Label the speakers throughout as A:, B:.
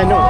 A: ano,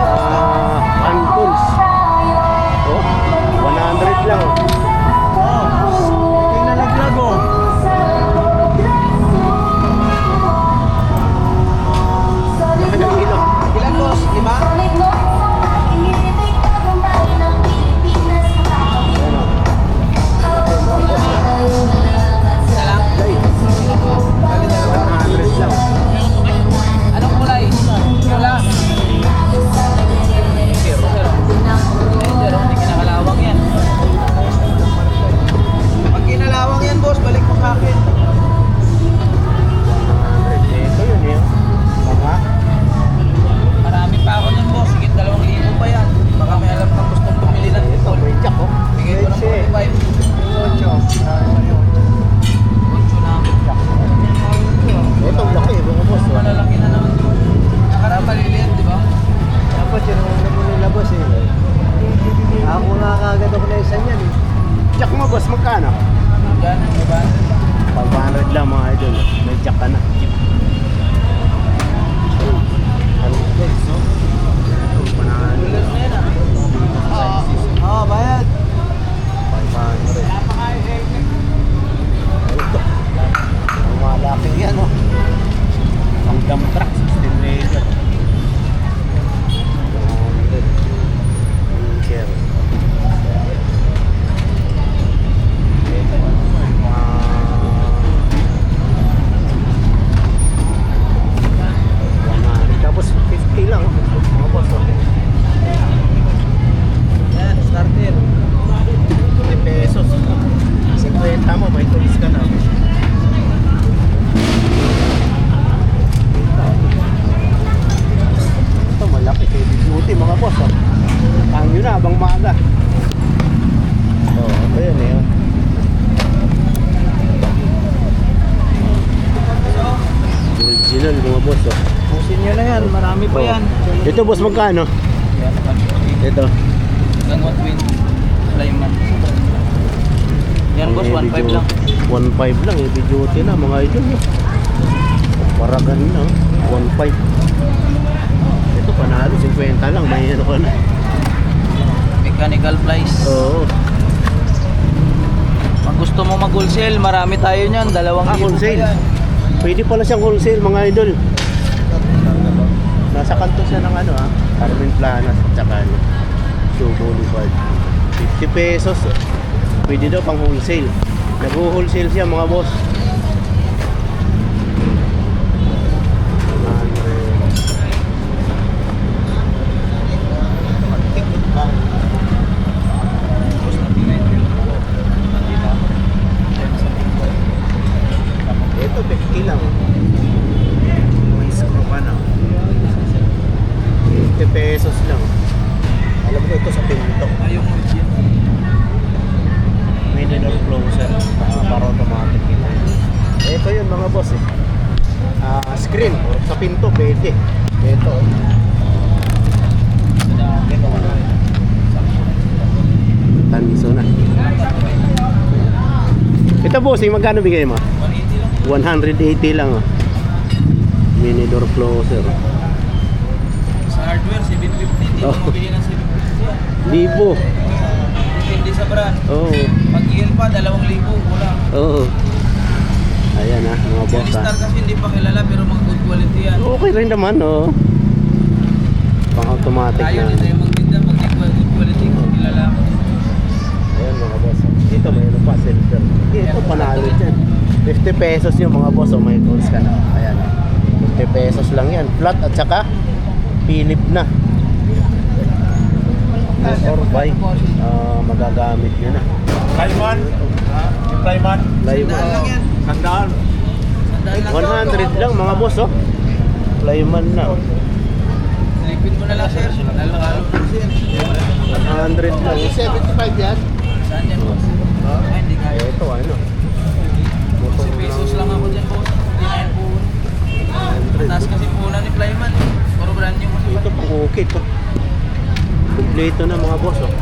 A: yun
B: na,
A: maaga. Oo, oh, ito yun eh. oh. Original mga boss. Oh.
B: Pusin nyo na yan, marami pa yan.
A: Ito boss, magkano?
B: Yan,
A: Ito.
B: hanggang 120. Flyman. Yan boss,
A: Heavy
B: 1.5
A: duty.
B: lang.
A: 1.5 lang, heavy duty na mga idol. oh. Paragan na, oh. 1.5. Ito panalo, 50 lang, may ano ka na.
B: Mechanical flies.
A: Oo.
B: Pag gusto mo mag-wholesale, marami tayo niyan. Dalawang
A: Ah,
B: libo pa
A: wholesale.
B: yan.
A: Pwede pala siyang wholesale mga idol. Nasa kanto siya ng ano ah, Carmen Planas at saka ano, Show Boulevard. 50 pesos. Pwede daw pang wholesale. Nag-wholesale siya mga boss. 100. Ito 50 lang. May screw pa na. 50 pesos lang. Alam ko ito sa pinto.
B: Ayong origin.
A: May door closer. Uh, para automatic ito. Ito yun mga boss eh. Ah, screen. O, sa pwede. Ito. oh. Tanso na. Ito boss, eh, magkano bigay mo?
B: 180 lang.
A: 180 lang. Oh. Mini door closer.
B: Sa hardware, 750. Hindi
A: Oh.
B: mabili ng 750 yan.
A: Libo.
B: Depende sa brand.
A: Oo.
B: Pag EL pa, 2,000 kulang.
A: Oo. Ayan ah, mga boss ah.
B: star kasi hindi pa kilala pero mga good quality yan.
A: Okay rin naman, oh. Pang automatic
B: Tayo
A: na.
B: tayo magtinda pag good quality kung kilala mo.
A: Ayan mga boss. oh. Dito may ano pa, silver. Dito panalo dyan. 50 pesos yung mga boss, oh, may tools ka na. Ayan. 50 pesos lang yan. Flat at saka Philip na. Motor bike. Ah, magagamit nyo na.
C: Plyman? Yung Plyman?
A: Live.
B: Sandaan lang yan.
C: Sandaan.
B: Sandaan lang.
A: 100 lang mga boss, oh. Flyman na. oh.
B: Silipin mo na lang sir. Lalo-lalo na sir.
A: 100 lang. 75 yan.
B: Saan yan boss? Ay, hindi kaya.
A: Ito ano. Motor
B: 10 pesos lang ako dyan boss. Hindi na yan po.
A: 100.
B: Taas kasi punan ni Flyman. Puro brand new.
A: Ito pang okay to. Kompleto na mga boss oh.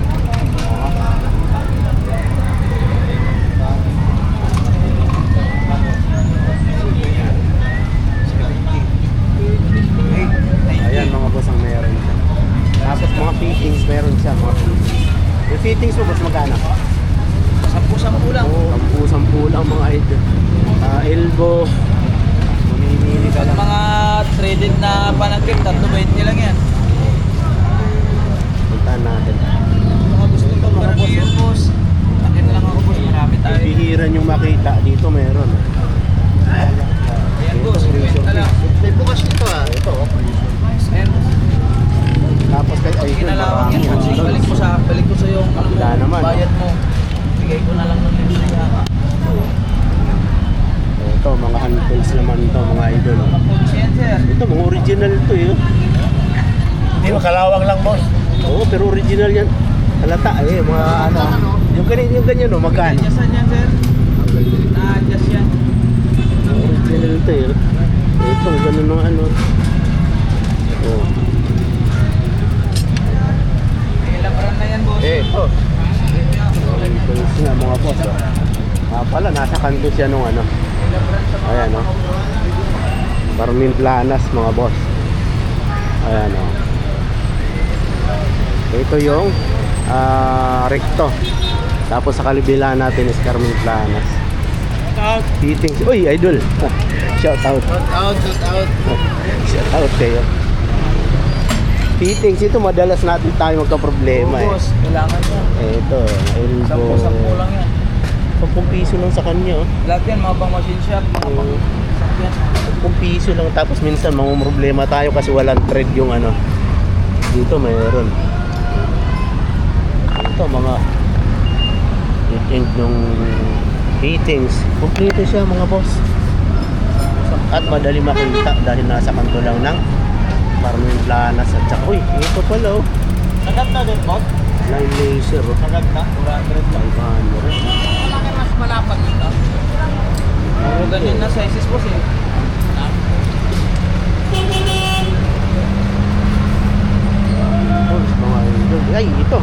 A: Ayan mga boss ang meron siya. magkano?
B: Sampu-sampu lang.
A: Sampu-sampu lang mga idol. Ah, elbow. Mamimili ka
B: Sa
A: lang.
B: mga traded na panagkit, 320 lang yan.
A: Puntahan natin.
B: Mga gusto nito, mga boss. Yun, boss. Akin lang ako, boss. Marami tayo.
A: Bihiran yung makita. Dito meron.
B: Ayan, boss. 50 lang.
C: May bukas nito ah. Ito.
B: Ayan, boss.
A: Tapos kay
B: Sige
A: Idol,
B: na lang
A: marami.
B: yan.
A: Ano doon?
B: Balik ko sa, balik ko sa yung ano
A: Kabila
B: mo,
A: naman.
B: bayad mo. Bigay ko na lang ng libre niya.
A: Ito, handfuls naman to mga idol. Ito, mga original to eh.
C: Hindi mo kalawang lang boss.
A: Oo, pero original yan. Halata eh, mga ano. Yung ganyan, yung ganyan no, magkano?
B: Adjustan yan, sir. Na-adjust yan.
A: Original to eh. Ito, ganun ng ano. Oh.
B: May labaran na yan, boss.
A: Eh, oh. Handfuls nga mga boss. Oh. Ah, pala, nasa kanto siya nung ano. Ayan, oh. Carmen Planas mga boss. Ayan o. Ito yung ah, recto. Tapos sa kalibila natin is Carmen Planas. Fittings. Uy, idol. Shout out.
C: Out, out, out.
A: Shout out kayo. Fittings ito madalas natin tayo magka-problema
B: Oo, boss. Kailangan yan.
A: eh. Ito, elbow.
B: Sampu-sampu lang yan.
A: 10 piso lang sa kanya. oh.
B: Lahat yan, mga pang machine shop, mga pang
A: Oo.
B: sakyan.
A: 10 piso lang tapos minsan mga problema tayo kasi walang thread yung ano dito mayroon ito mga end nung fittings kompleto siya mga boss at madali makita dahil nasa kanto lang ng Carmen Planas at saka uy ito pala oh
B: Sagat na din, boss.
A: line laser oh
B: Sagat na. 400 lang.
A: 500
B: Malaki mas malapad dito. Puro ganyan na sizes, boss eh.
A: idol ay ito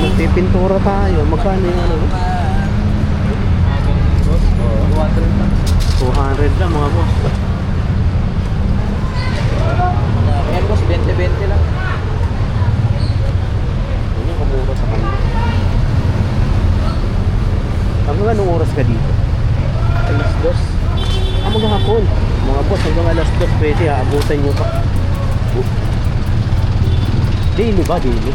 A: magpipintura tayo magkano yung ano
B: Boss, 200 lang.
A: 200 lang mga boss
B: Ayan, boss, 20-20 lang.
A: Ano kumura sa kanya? Hanggang anong oras ka dito?
B: Alas dos.
A: Ah, maghapon. Mga boss, hanggang alas 2 pwede, aabutan nyo pa. Oh. Daily ba? Daily?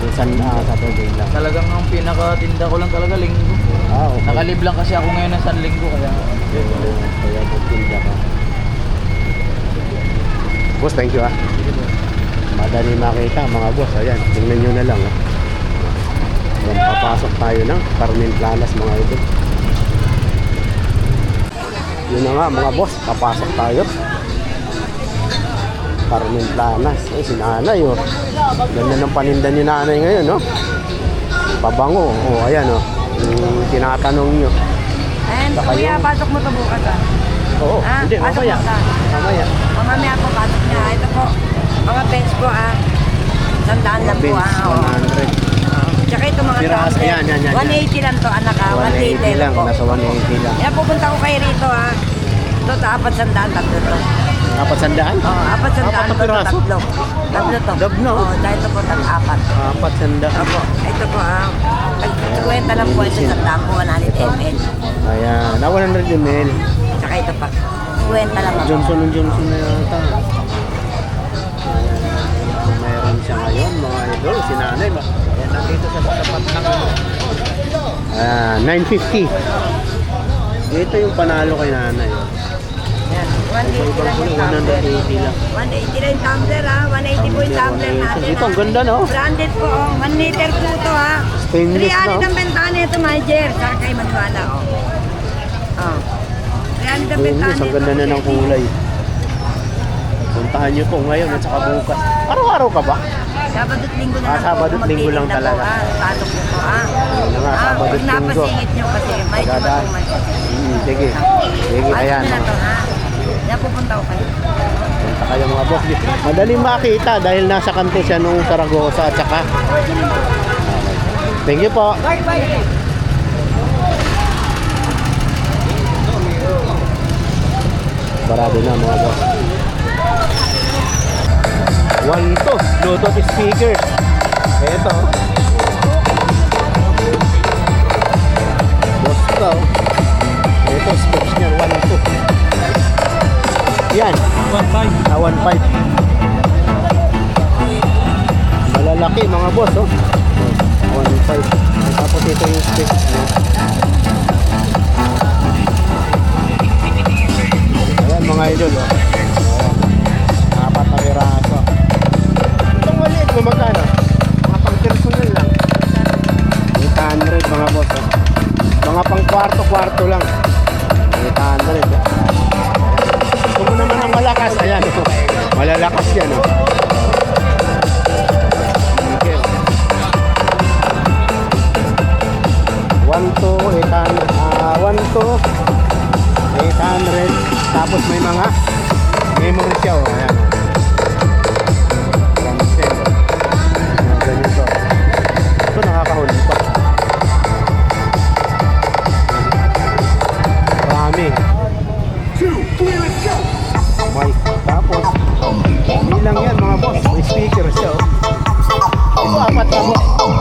A: Minsan, ah, Saturday lang.
B: Talagang ang pinakatinda ko lang talaga linggo.
A: Ah, okay.
B: Nakalib lang kasi ako ngayon ng San Linggo kaya
A: Oo, Kaya magtinda ka. Boss, thank you ah. Madali makita mga boss. Ayan, tingnan nyo na lang. Ah. Ayan, papasok tayo ng Carmen Planas mga idol. Yun na nga mga boss, papasok tayo. Carmen Planas. Eh, si nanay oh. Ganda ng paninda ni nanay ngayon, no? Pabango. Oh, ayan oh. Yung tinatanong nyo.
D: Ayan,
A: Baka
D: kuya,
A: yung-
D: pasok mo to bukas ah.
A: Oo,
D: Ah,
A: hindi,
D: pasok
A: mamaya. Mamaya.
D: Mamamaya po pasok niya. Ito po, mga pens ko ah. Sandaan lang po ah. oo.
A: 100.
D: Tsaka ito mga
A: Piraso,
D: tumbler.
A: yan, yan, yan, yan.
D: 180 lang to anak ah. 1
A: 180
D: liter
A: lang,
D: po.
A: nasa 180 lang.
D: Yan, pupunta ko kayo rito ah. Ito, sa apat sandaan, tatlo to.
A: Apat sandaan?
D: Oo, apat sandaan
A: Apat piraso?
D: tatlo. Tatlo to.
A: Dab na, oh.
D: Oo, dahil ito po, tat-apat.
A: Apat sandaan.
D: Opo, ito po ah. Kwenta lang po ito, sandaan po, 100 ml.
A: Ayan, na 100 ml.
D: Tsaka ito pa. Kwenta lang ako.
A: Johnson Johnson na yata. Ayan, meron siya ngayon, mga idol. Si nanay ba? Nandito sa tapat ng ano. Ayan, 950. Dito yung panalo kay nanay.
D: Yan, 180 lang yung tumbler.
A: 180 lang.
D: 180 lang yung tumbler ha. 180 po yung tumbler natin.
A: Ito, ang ganda no?
D: Branded po, oh. 1 liter po ito ha.
A: Stainless,
D: 300
A: no?
D: ang bentana ito, my dear. Saka kayo maniwala, oh. Oh. 300 ang bentana
A: ang
D: ito.
A: ganda na ng kulay. Puntahan nyo po ngayon at saka bukas. Araw-araw ka ba?
D: Sabado at linggo na
A: Ah,
D: lang
A: Sabado at linggo lang talaga.
D: Po, ha. Pasok po ha.
A: Ayun na nga,
D: Ah,
A: Sabado at linggo.
D: napasingit nyo kasi, may
A: Pagdadaan.
D: tumatong kasi.
A: Hmm, sige. Sige,
D: Pasok
A: ayan.
D: nyo na
A: oh.
D: to, ha. Yan, pupunta ko kayo.
A: Punta kayo mga boss. Madaling makita dahil nasa kanto siya nung Saragosa at saka. Thank you po. Barado na mga boss. To, Bluetooth speakers. Ito. oh. Ito, specs niya, 1.2. Yan. 1.5. Ah, 1.5. Malalaki mga boss, oh. 1.5. Tapos ito yung specs niya. Mga idol, oh. Mo magkano? Mga pang personal lang. 800 mga boss, oh. Mga pang kwarto-kwarto lang. 800. Oh. Kung naman ang malakas, ayan. Oh. Malalakas yan. Oh. Okay. 1 to 800. Ah, 1 to 800. Tapos may mga memory siya. Oh. Ayan. Lang yan mga boss. May speaker siya. Oh. Ito apat na boss.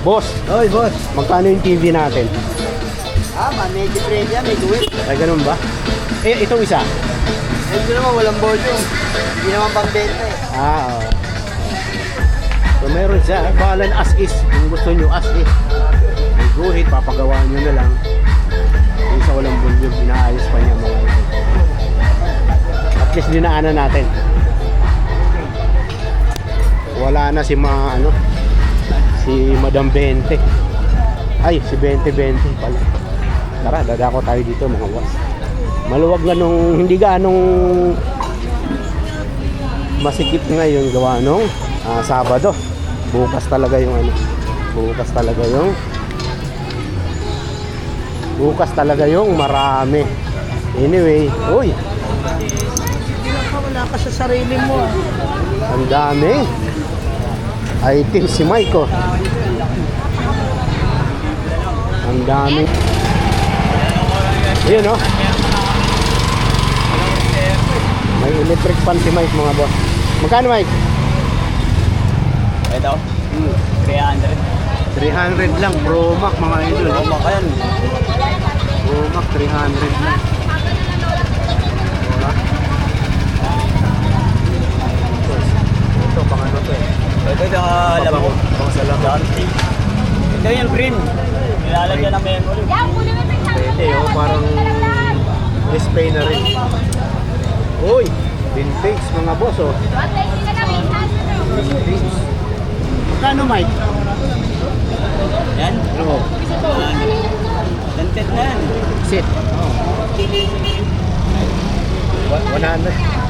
A: Boss,
C: Oy, boss.
A: magkano yung TV natin?
C: Ah, man, medyo yan, may duwit.
A: Ay, ganun ba? Eh, itong isa.
C: Ito naman, walang volume. Hindi naman pang benta eh.
A: Ah, oo. So, meron siya. Bahalan as is. Kung gusto nyo, as is. May guhit, papagawa nyo na lang. Yung sa walang volume, inaayos pa niya mga ito. At least dinaanan natin. Wala na si ma, ano, si Madam Bente. Ay, si Bente Bente pala. Tara, dadako tayo dito mga boss. Maluwag na nung, hindi ganong masikip ngayon gawa nung ah, Sabado. Bukas talaga yung ano. Bukas talaga yung Bukas talaga yung marami. Anyway, uy,
C: Wala ka sa sarili mo ah.
A: ang dami. Item si Mike oh. Ang dami. Yun oh. May electric fan si Mike mga boss. Magkano Mike?
B: Ito, 300.
A: 300 lang Pro Max mga idol.
B: Ano ba yan?
A: Pro Max 300 lang. Ito, ito pang ano to eh.
B: Ito, ito, alam mo.
A: Pang salamat.
B: Ito yung green. Nilalagyan ng memory.
A: Pwede oh, parang display na rin. Uy, vintage mga boss oh. Vintage. Magkano Mike?
B: Yan.
A: Oo.
B: Dented na yan.
A: Sit. Wa- 100.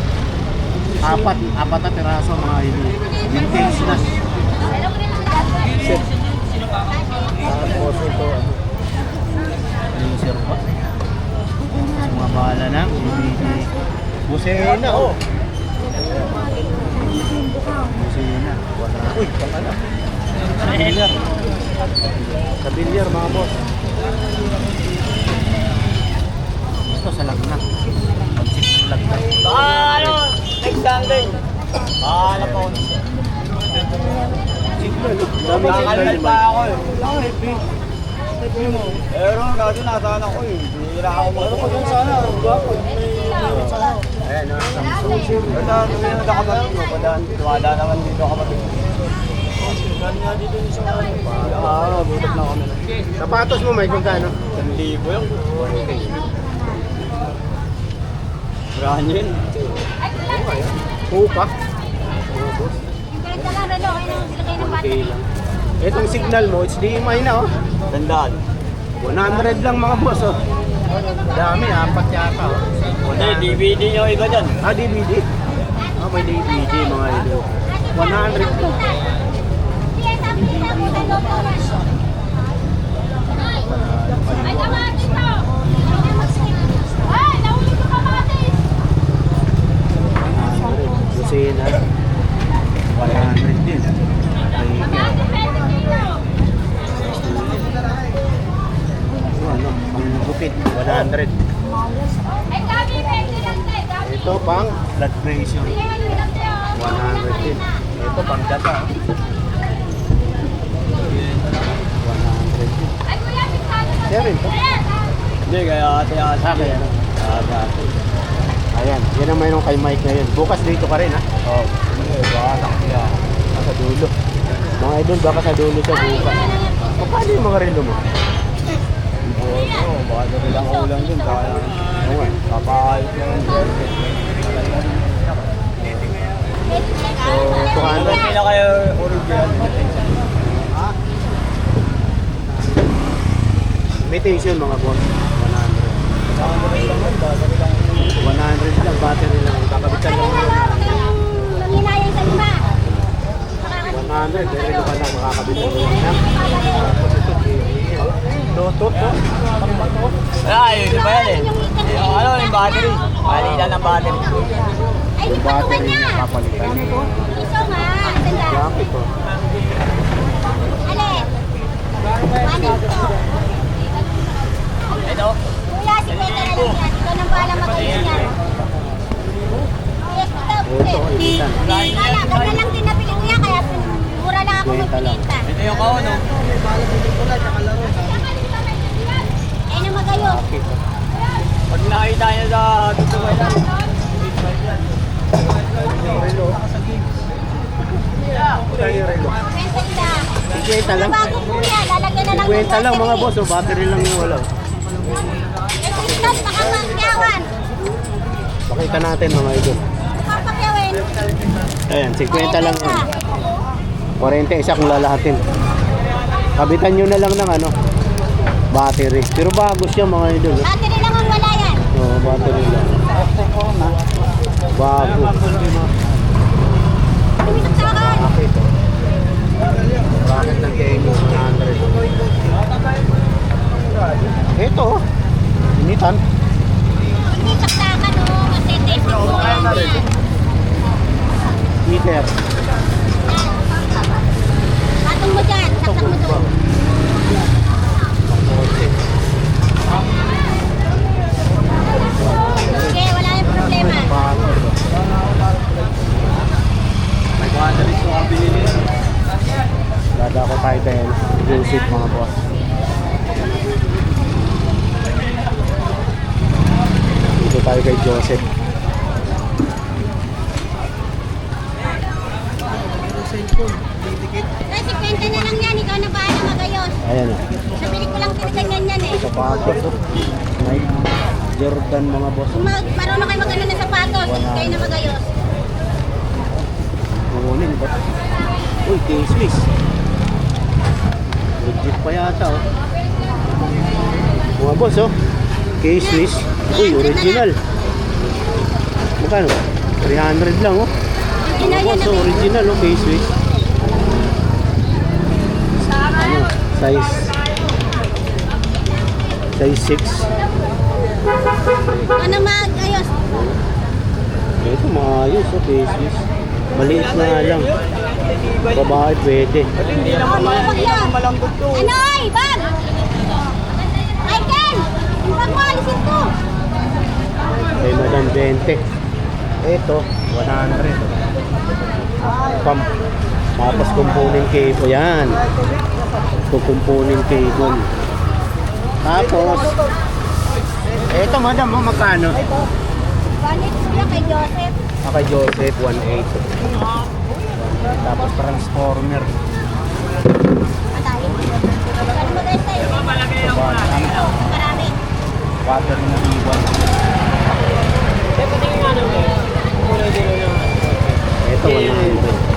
A: Apat, apat na piraso mga idol. Vintage na. Sit. Tapos ito, ano, freezer pa. Mga bahala na, DVD. Busena, oh. Busena. Wala. Uy, pang ano? Sa bilyar. Sa bilyar, mga boss. Ito sa lagnak. Pagsik ng lagnak.
B: Baka ano, next Sunday. Bahala pa ako.
A: Signal.
B: pa ako eh. Pero kasi nasaan ako eh. Bihira ako mo. Ano ko dun sana?
A: Ayan, no, Samsung.
B: Basta nung yung nakamatid mo, padaan, naman dito kapatid.
C: Ah, butot na kami.
A: Sapatos mo, Mike, magkano?
C: 1,000 yung. Brand yun.
A: Puka.
E: Kahit na lang, Relo, kayo nang sila kayo ng
A: lang. Itong signal mo, HDMI na oh.
C: Tandaan.
A: 100 lang mga boss oh. Dami, apat yata oh.
C: Hindi, DVD nyo iba dyan.
A: Ah, DVD? Ah, may DVD mga idol. 100 lang.
E: Ay, kamatis to! Ay, nahuli ko kamatis!
A: Kusina. 100 din. May
E: Kamatis, 20 kilo!
A: ano, ang gupit, 100.
E: Ay, kami, 20 lang tayo. Kami.
A: Ito pang blood pressure,
E: Sige, ano lang tayo?
A: 100 din. Ito pang data, 100 din. Kaya rin to.
C: Hindi, kaya ate ate.
A: Ah, kaya ano?
C: Ate ate.
A: Ayan, yan ang mayroong kay Mike ngayon. Bukas dito ka rin ha.
C: Oo. Hindi, baka nakakaya.
A: Sa dulo. Mga idol, baka sa dulo sa bukas. O, paano yung mga relo mo?
C: Oo, baka na rin ang ulang dun. Baka lang.
A: Oo.
C: Papahayot lang ang jersey.
A: So, 200.
C: Hindi na kayo original.
A: Imitation mga boss. 100. 100 lang, battery lang. Kakabitan lang
E: lang, nanginayang sa lima.
A: 100, pero ito ka na makakabitan mo lang. Tapos ito, no?
C: Ay, di ba yan eh? Yung ano, yung battery. Malitan ng battery.
E: Ay,
A: Yung battery
E: niya.
A: papalitan.
E: Piso nga, tanda.
A: Bakit to?
E: Alin? Ito?
C: Ito.
E: Pete na lang yan. Yes. Kaya, ganda lang din nabili ko yan, kaya mura lang ako
A: Kwenta lang.
E: magpilita.
C: Ito yung kauno.
E: Eh, na?
C: Pag nakita niya sa dito ba yan?
E: Kwenta nila.
A: 50 lang.
E: Na lang ng
A: 50 lang mga boss, oh, battery lang yung wala.
E: Ito yung tas, nakamangyawan.
A: Pakita natin mga idol. Ayan, 50 lang yan. 40 isa kung lalahatin. Kabitan nyo na lang ng ano, battery. Pero bago siya mga idol.
E: Battery lang ang wala yan.
A: Oo, battery lang. Bago. Bakit? Bakit ng gaming 100? Ito, oh. initan.
E: Hindi saksakan o. Matete.
A: Heater.
E: Patong mo dyan. Saksak mo doon. Okay, wala yung problema.
C: May battery ko ang binili.
A: Dada ko tayo dahil Joseph mga boss. Dito tayo kay Joseph.
E: Kasi kwenta na lang yan. Ikaw na bahala magayos.
A: Ayan o.
E: Nabili ko lang tiniganyan yan eh.
A: Sapatos. oh. Nike. Jordan mga boss.
E: Kung mag, marunong kayo magano ng sapatos, kayo na magayos.
A: Kunin ba? Uy, K-Swiss. Yata oh. Mga boss oh. K-Swiss. Uy, original. Magkano? 300 lang oh. Mga boss, oh, original oh, K-Swiss. Ano? Size. Size 6.
E: Ikaw na magayos.
A: Ito maayos oh, K-Swiss. Maliit na lang. Babae pwede.
C: Hindi naman malambot to.
E: Ano ay, bag! Michael! Huwag mo alisin to!
A: Kay Madam 20. Ito, 100. Pam tapos component cable. Yan. Component cable. Tapos, ito madam, oh, magkano?
E: Ko yan kay Joseph.
A: Ah, kay Joseph, 1.8. Tapos transformer.
E: Ano mo guys tayo? Marami.
B: Water na iwan.
A: Ito, 100.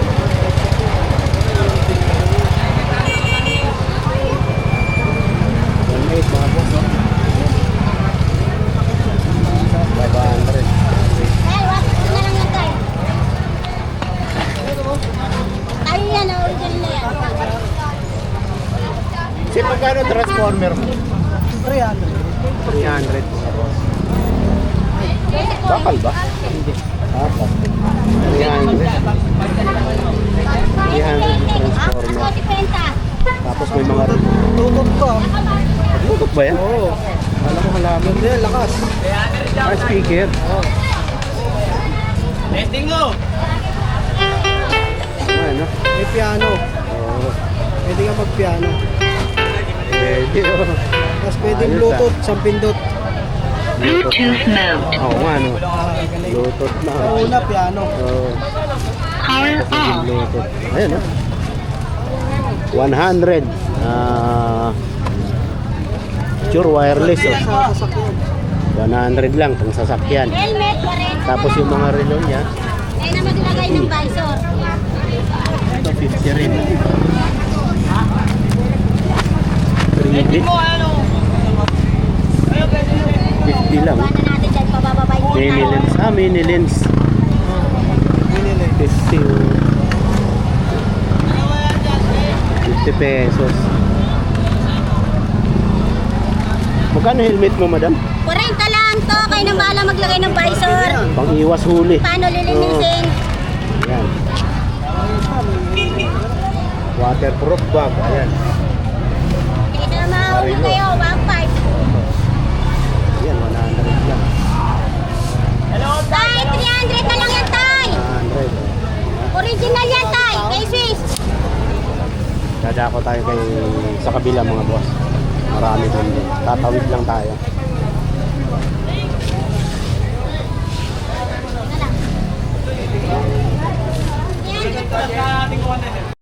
A: One eight, mga boss. oh. 500.
E: Ay, wakit ko na lang yan tayo. Tayo yan, ah, original na yan.
A: Si magkano transformer mo?
C: 300.
A: 300 mga boss. Bakal ba? Hindi. Ah, bakal. 300. 300 yung transformer. Tapos may mga rin.
C: Tutok ko.
A: Tutok ba yan?
C: Oo. Alam mo halaman. Hindi, lakas.
A: Ah, speaker.
B: Testing mo!
A: Ano?
C: May piano.
A: Oo.
C: Pwede ka mag-piano.
A: Pwede. oh.
C: Tapos pwede
A: Ayos,
C: Bluetooth, isang pindot.
A: Bluetooth mode. Oo nga, no?
C: Ah.
A: Bluetooth na.
C: Sa una, piano.
A: Oo. Tapos yung Bluetooth. Ayan, no? 100. Ah... Sure wireless, oh.
C: Sa sasakyan.
A: 100 lang pang sasakyan.
E: Helmet, 40.
A: Tapos yung mga relo niya,
E: Kaya na maglagay ng visor.
A: ito 50 rin. 3D.
B: ano?
A: 50 lang.
E: Mo
A: Mini lens. Ah, mini lens.
C: Binili.
A: 50. oh. 50 pesos. Magkano helmet mo, madam?
E: 40 lang to, kayo na bahala maglagay ng visor.
A: Pang iwas huli.
E: Paano lilinisin?
A: Ayan. Waterproof bag. Ayan.
E: Barilo.
A: Barilo
E: kayo, 1.5.
A: Yan, 100 lang.
E: Hello, Tay, 300 na lang yan, Tay.
A: 100.
E: Original yan, Tay, kay Swiss.
A: Dadako tayo kay sa kabila mga boss. Marami doon. Tatawid lang tayo. Yan. Yan.